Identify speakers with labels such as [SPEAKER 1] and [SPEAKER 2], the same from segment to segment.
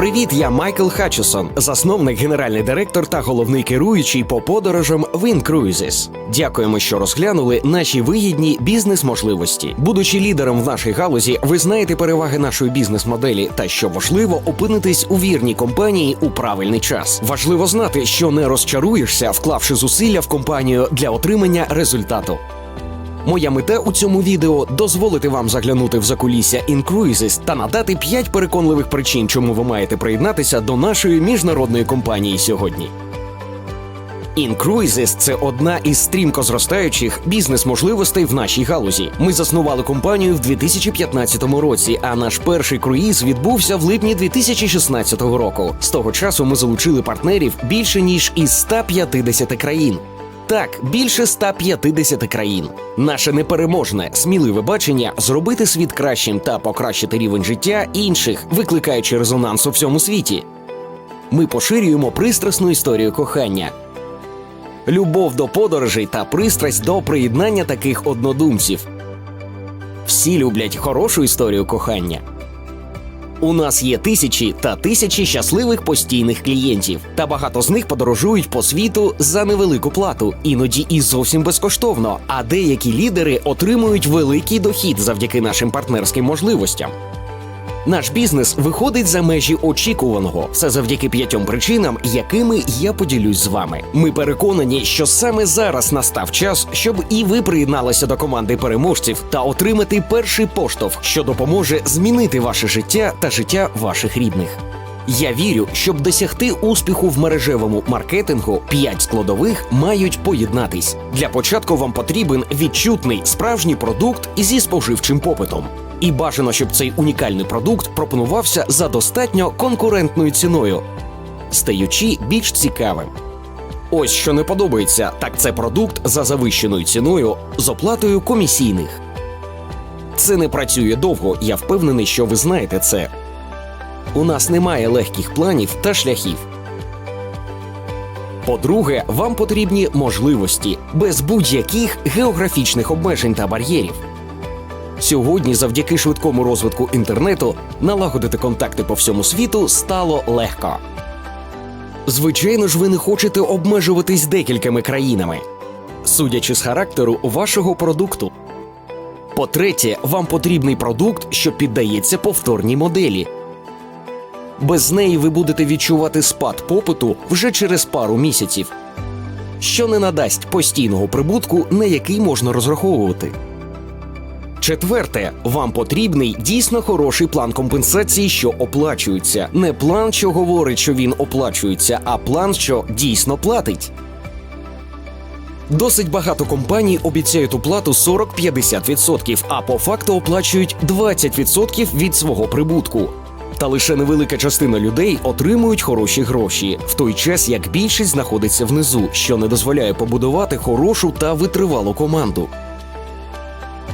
[SPEAKER 1] Привіт, я Майкл Хатчесон, засновник, генеральний директор та головний керуючий по подорожам Win Cruises. Дякуємо, що розглянули наші вигідні бізнес-можливості. Будучи лідером в нашій галузі, ви знаєте переваги нашої бізнес-моделі та що важливо опинитись у вірній компанії у правильний час. Важливо знати, що не розчаруєшся, вклавши зусилля в компанію для отримання результату. Моя мета у цьому відео дозволити вам заглянути в закулісся Incruises та надати 5 переконливих причин, чому ви маєте приєднатися до нашої міжнародної компанії сьогодні. Incruises – це одна із стрімко зростаючих бізнес-можливостей в нашій галузі. Ми заснували компанію в 2015 році, а наш перший круїз відбувся в липні 2016 року. З того часу ми залучили партнерів більше ніж із 150 країн. Так, більше 150 країн. Наше непереможне, сміливе бачення зробити світ кращим та покращити рівень життя інших, викликаючи резонанс у всьому світі. Ми поширюємо пристрасну історію кохання, любов до подорожей та пристрасть до приєднання таких однодумців. Всі люблять хорошу історію кохання. У нас є тисячі та тисячі щасливих постійних клієнтів, та багато з них подорожують по світу за невелику плату, іноді і зовсім безкоштовно. А деякі лідери отримують великий дохід завдяки нашим партнерським можливостям. Наш бізнес виходить за межі очікуваного, все завдяки п'ятьом причинам, якими я поділюсь з вами. Ми переконані, що саме зараз настав час, щоб і ви приєдналися до команди переможців та отримати перший поштовх, що допоможе змінити ваше життя та життя ваших рідних. Я вірю, щоб досягти успіху в мережевому маркетингу, п'ять складових мають поєднатись. Для початку вам потрібен відчутний справжній продукт зі споживчим попитом. І бажано, щоб цей унікальний продукт пропонувався за достатньо конкурентною ціною, стаючи більш цікавим. Ось що не подобається, так це продукт за завищеною ціною з оплатою комісійних. Це не працює довго, я впевнений, що ви знаєте це. У нас немає легких планів та шляхів. По-друге, вам потрібні можливості без будь-яких географічних обмежень та бар'єрів. Сьогодні, завдяки швидкому розвитку інтернету, налагодити контакти по всьому світу стало легко. Звичайно ж, ви не хочете обмежуватись декількома країнами, судячи з характеру вашого продукту. По-третє, вам потрібний продукт, що піддається повторній моделі. Без неї ви будете відчувати спад попиту вже через пару місяців, що не надасть постійного прибутку, на який можна розраховувати. Четверте, вам потрібний дійсно хороший план компенсації, що оплачується. Не план, що говорить, що він оплачується, а план, що дійсно платить. Досить багато компаній обіцяють оплату 40-50%, а по факту оплачують 20% від свого прибутку. Та лише невелика частина людей отримують хороші гроші, в той час як більшість знаходиться внизу, що не дозволяє побудувати хорошу та витривалу команду.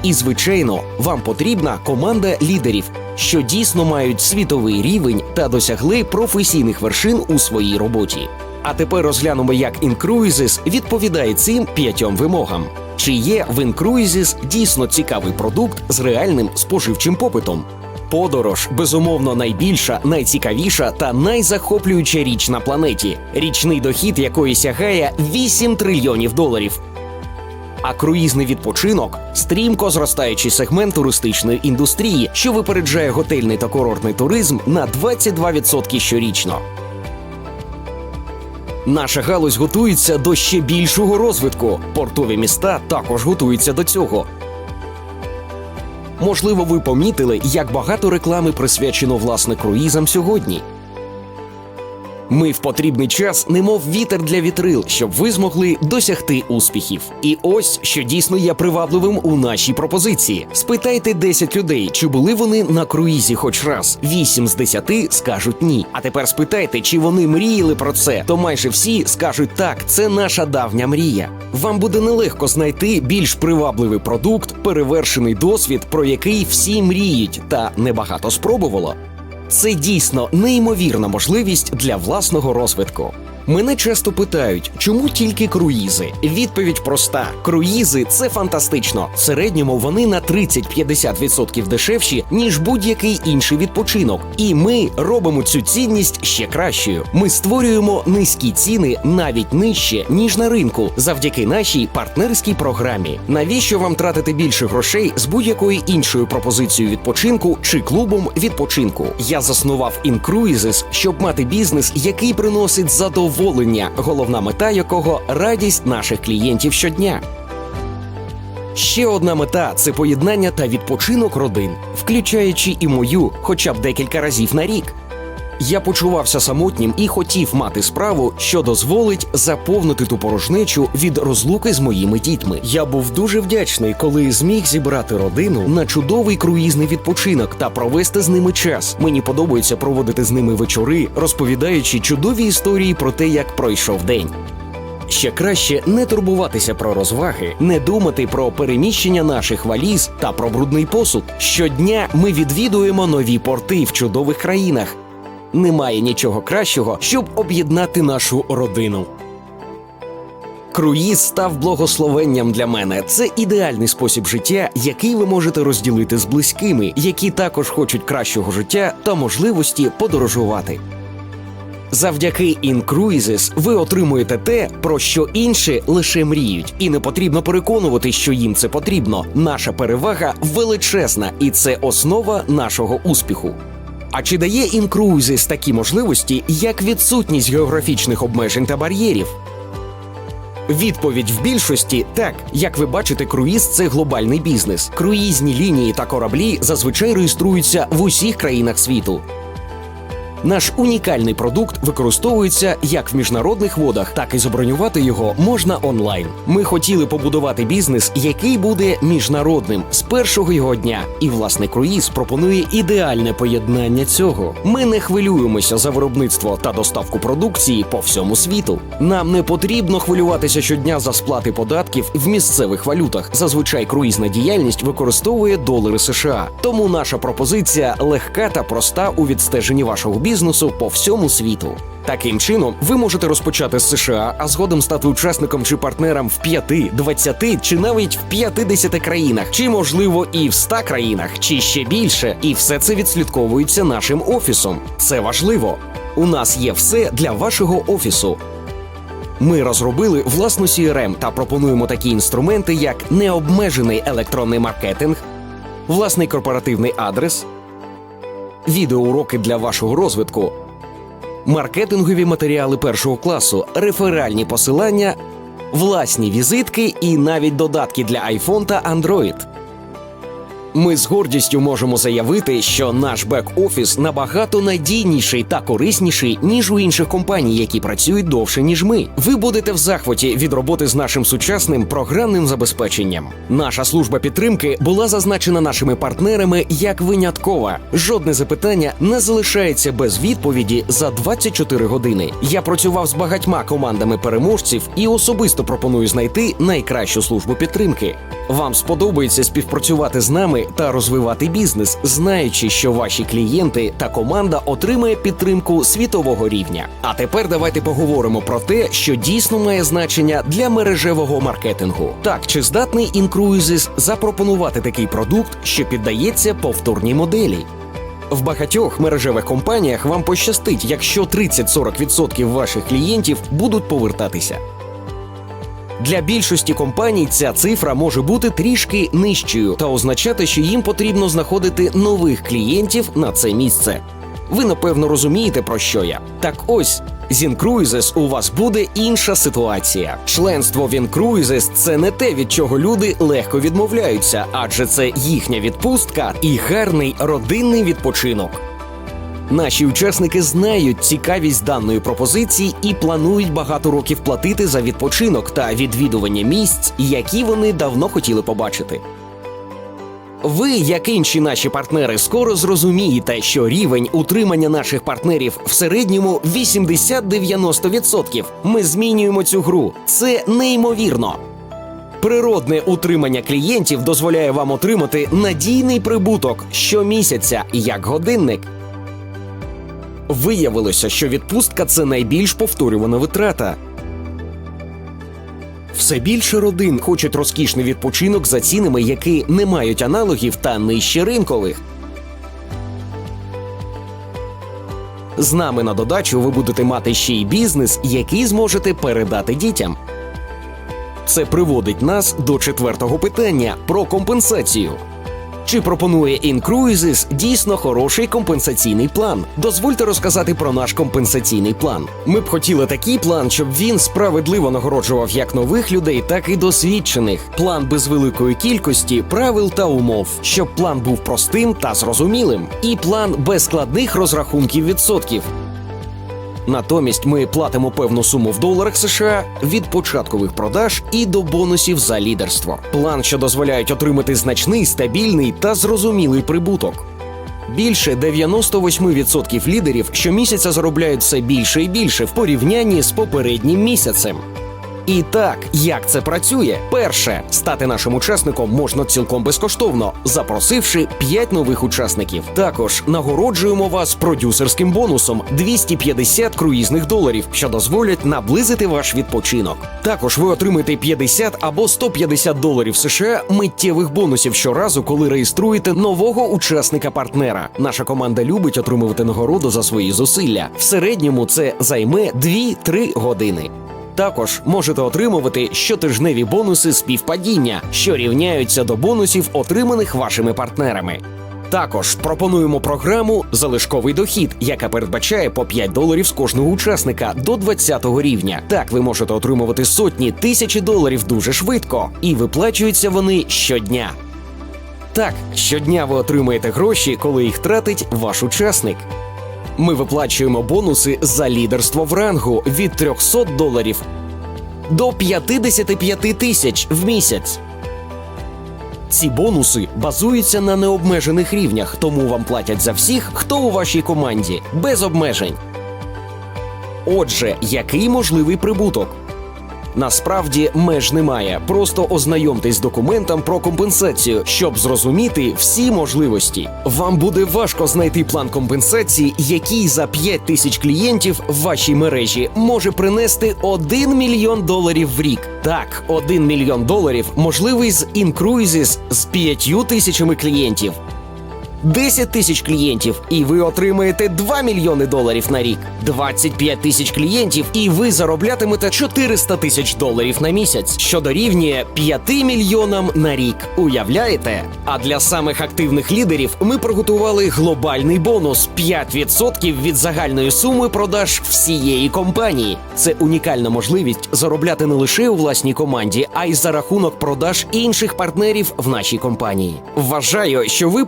[SPEAKER 1] І, звичайно, вам потрібна команда лідерів, що дійсно мають світовий рівень та досягли професійних вершин у своїй роботі. А тепер розглянемо, як Incruises відповідає цим п'ятьом вимогам. Чи є в Incruises дійсно цікавий продукт з реальним споживчим попитом? Подорож безумовно найбільша, найцікавіша та найзахоплююча річ на планеті, річний дохід якої сягає 8 трильйонів доларів. А круїзний відпочинок стрімко зростаючий сегмент туристичної індустрії, що випереджає готельний та курортний туризм на 22% щорічно. Наша галузь готується до ще більшого розвитку. Портові міста також готуються до цього. Можливо, ви помітили, як багато реклами присвячено власне круїзам сьогодні. Ми в потрібний час, немов вітер для вітрил, щоб ви змогли досягти успіхів. І ось що дійсно є привабливим у нашій пропозиції. Спитайте 10 людей, чи були вони на круїзі хоч раз. 8 з 10 скажуть ні. А тепер спитайте, чи вони мріяли про це, то майже всі скажуть так, це наша давня мрія. Вам буде нелегко знайти більш привабливий продукт, перевершений досвід, про який всі мріють, та небагато спробувало. Це дійсно неймовірна можливість для власного розвитку. Мене часто питають, чому тільки круїзи? Відповідь проста: круїзи це фантастично. В середньому вони на 30-50% дешевші ніж будь-який інший відпочинок. І ми робимо цю цінність ще кращою. Ми створюємо низькі ціни навіть нижче ніж на ринку, завдяки нашій партнерській програмі. Навіщо вам тратити більше грошей з будь-якою іншою пропозицією відпочинку чи клубом відпочинку? Я заснував InCruises, щоб мати бізнес, який приносить задоволення, головна мета якого радість наших клієнтів щодня. Ще одна мета це поєднання та відпочинок родин, включаючи і мою, хоча б декілька разів на рік. Я почувався самотнім і хотів мати справу, що дозволить заповнити ту порожнечу від розлуки з моїми дітьми. Я був дуже вдячний, коли зміг зібрати родину на чудовий круїзний відпочинок та провести з ними час. Мені подобається проводити з ними вечори, розповідаючи чудові історії про те, як пройшов день. Ще краще не турбуватися про розваги, не думати про переміщення наших валіз та про брудний посуд. Щодня ми відвідуємо нові порти в чудових країнах. Немає нічого кращого, щоб об'єднати нашу родину. Круїз став благословенням для мене. Це ідеальний спосіб життя, який ви можете розділити з близькими, які також хочуть кращого життя та можливості подорожувати. Завдяки InCruises ви отримуєте те, про що інші лише мріють, і не потрібно переконувати, що їм це потрібно. Наша перевага величезна, і це основа нашого успіху. А чи дає інкрузіс такі можливості, як відсутність географічних обмежень та бар'єрів? Відповідь в більшості так, як ви бачите, круїз це глобальний бізнес. Круїзні лінії та кораблі зазвичай реєструються в усіх країнах світу. Наш унікальний продукт використовується як в міжнародних водах, так і забронювати його можна онлайн. Ми хотіли побудувати бізнес, який буде міжнародним з першого його дня. І власне круїз пропонує ідеальне поєднання цього. Ми не хвилюємося за виробництво та доставку продукції по всьому світу. Нам не потрібно хвилюватися щодня за сплати податків в місцевих валютах. Зазвичай круїзна діяльність використовує долари США. Тому наша пропозиція легка та проста у відстеженні вашого по всьому світу. Таким чином, ви можете розпочати з США, а згодом стати учасником чи партнером в 5, 20 чи навіть в 50 країнах, чи можливо і в 100 країнах, чи ще більше. І все це відслідковується нашим офісом. Це важливо. У нас є все для вашого офісу. Ми розробили власну CRM та пропонуємо такі інструменти, як необмежений електронний маркетинг, власний корпоративний адрес, відеоуроки для вашого розвитку, маркетингові матеріали першого класу, реферальні посилання, власні візитки і навіть додатки для iPhone та Android. Ми з гордістю можемо заявити, що наш бек-офіс набагато надійніший та корисніший ніж у інших компаній, які працюють довше ніж ми. Ви будете в захваті від роботи з нашим сучасним програмним забезпеченням. Наша служба підтримки була зазначена нашими партнерами як виняткова. Жодне запитання не залишається без відповіді за 24 години. Я працював з багатьма командами переможців і особисто пропоную знайти найкращу службу підтримки. Вам сподобається співпрацювати з нами та розвивати бізнес, знаючи, що ваші клієнти та команда отримає підтримку світового рівня. А тепер давайте поговоримо про те, що дійсно має значення для мережевого маркетингу. Так, чи здатний InCruises запропонувати такий продукт, що піддається повторній моделі? В багатьох мережевих компаніях вам пощастить, якщо 30-40% ваших клієнтів будуть повертатися. Для більшості компаній ця цифра може бути трішки нижчою та означати, що їм потрібно знаходити нових клієнтів на це місце. Ви напевно розумієте про що я. Так ось. З Incruises у вас буде інша ситуація. Членство в Incruises – це не те, від чого люди легко відмовляються, адже це їхня відпустка і гарний родинний відпочинок. Наші учасники знають цікавість даної пропозиції і планують багато років платити за відпочинок та відвідування місць, які вони давно хотіли побачити. Ви, як інші наші партнери, скоро зрозумієте, що рівень утримання наших партнерів в середньому 80-90%. Ми змінюємо цю гру. Це неймовірно. Природне утримання клієнтів дозволяє вам отримати надійний прибуток щомісяця як годинник. Виявилося, що відпустка це найбільш повторювана витрата. Все більше родин хочуть розкішний відпочинок за цінами, які не мають аналогів та нижче ринкових. З нами на додачу ви будете мати ще й бізнес, який зможете передати дітям. Це приводить нас до четвертого питання про компенсацію. Чи пропонує Incruises дійсно хороший компенсаційний план? Дозвольте розказати про наш компенсаційний план. Ми б хотіли такий план, щоб він справедливо нагороджував як нових людей, так і досвідчених. План без великої кількості правил та умов, щоб план був простим та зрозумілим, і план без складних розрахунків відсотків. Натомість ми платимо певну суму в доларах США від початкових продаж і до бонусів за лідерство. План, що дозволяють отримати значний, стабільний та зрозумілий прибуток. Більше 98% лідерів щомісяця заробляють все більше і більше в порівнянні з попереднім місяцем. І так, як це працює? Перше, стати нашим учасником можна цілком безкоштовно, запросивши 5 нових учасників. Також нагороджуємо вас продюсерським бонусом 250 круїзних доларів, що дозволять наблизити ваш відпочинок. Також ви отримаєте 50 або 150 доларів США миттєвих бонусів щоразу, коли реєструєте нового учасника-партнера. Наша команда любить отримувати нагороду за свої зусилля. В середньому це займе 2-3 години. Також можете отримувати щотижневі бонуси співпадіння, що рівняються до бонусів, отриманих вашими партнерами. Також пропонуємо програму Залишковий дохід, яка передбачає по 5 доларів з кожного учасника до 20 рівня. Так ви можете отримувати сотні тисячі доларів дуже швидко, і виплачуються вони щодня. Так, щодня ви отримаєте гроші, коли їх тратить ваш учасник. Ми виплачуємо бонуси за лідерство в рангу від 300 доларів до 55 тисяч в місяць. Ці бонуси базуються на необмежених рівнях, тому вам платять за всіх, хто у вашій команді, без обмежень. Отже, який можливий прибуток? Насправді меж немає. Просто ознайомтесь з документом про компенсацію, щоб зрозуміти всі можливості. Вам буде важко знайти план компенсації, який за 5 тисяч клієнтів в вашій мережі може принести 1 мільйон доларів в рік. Так, 1 мільйон доларів можливий з Incruises з 5 тисячами клієнтів. 10 тисяч клієнтів, і ви отримаєте 2 мільйони доларів на рік. 25 тисяч клієнтів, і ви зароблятимете 400 тисяч доларів на місяць, що дорівнює 5 мільйонам на рік. Уявляєте? А для самих активних лідерів ми приготували глобальний бонус 5% від загальної суми продаж всієї компанії. Це унікальна можливість заробляти не лише у власній команді, а й за рахунок продаж інших партнерів в нашій компанії. Вважаю, що ви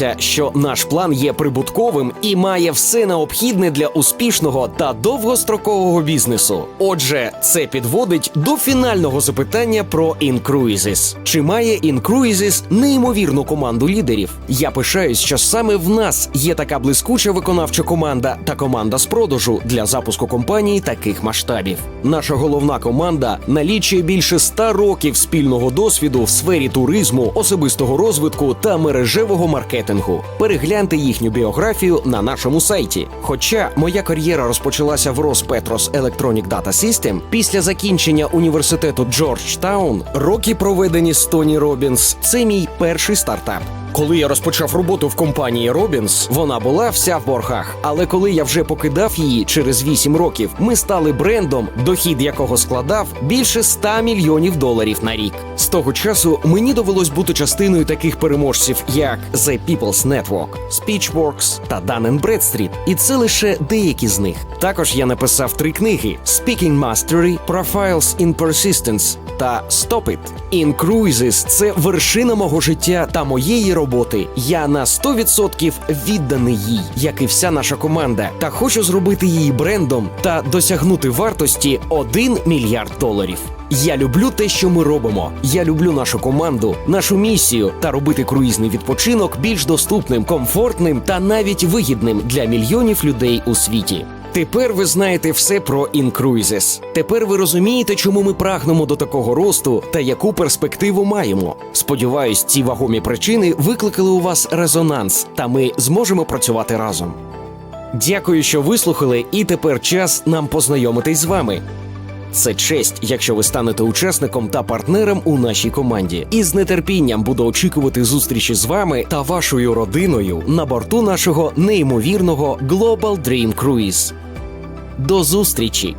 [SPEAKER 1] погодитеся, що наш план є прибутковим і має все необхідне для успішного та довгострокового бізнесу. Отже, це підводить до фінального запитання про Incruises. Чи має Incruises неймовірну команду лідерів? Я пишаюсь, що саме в нас є така блискуча виконавча команда та команда з продажу для запуску компанії таких масштабів. Наша головна команда налічує більше 100 років спільного досвіду в сфері туризму, особистого розвитку та мережевого маркетингу. Перегляньте їхню біографію на нашому сайті. Хоча моя кар'єра розпочалася в Роспетрос Electronic Data System, після закінчення університету Джорджтаун, роки проведені з Тоні Робінс, це мій перший стартап. Коли я розпочав роботу в компанії Робінс, вона була вся в боргах. Але коли я вже покидав її через 8 років, ми стали брендом, дохід якого складав більше 100 мільйонів доларів на рік. З того часу мені довелось бути частиною таких переможців, як The People's Network, Speechworks та Dun Bradstreet. І це лише деякі з них. Також я написав три книги: Speaking Mastery, Profiles in Persistence та. In Cruises – це вершина мого життя та моєї роботи. Я на 100% відданий їй, як і вся наша команда, та хочу зробити її брендом та досягнути вартості 1 мільярд доларів. Я люблю те, що ми робимо. Я люблю нашу команду, нашу місію та робити круїзний відпочинок більш доступним, комфортним та навіть вигідним для мільйонів людей у світі. Тепер ви знаєте все про інкруїзис. Тепер ви розумієте, чому ми прагнемо до такого росту та яку перспективу маємо. Сподіваюсь, ці вагомі причини викликали у вас резонанс, та ми зможемо працювати разом. Дякую, що вислухали, і тепер час нам познайомитись з вами. Це честь, якщо ви станете учасником та партнером у нашій команді. І з нетерпінням буду очікувати зустрічі з вами та вашою родиною на борту нашого неймовірного Global Dream Cruise. До зустрічі!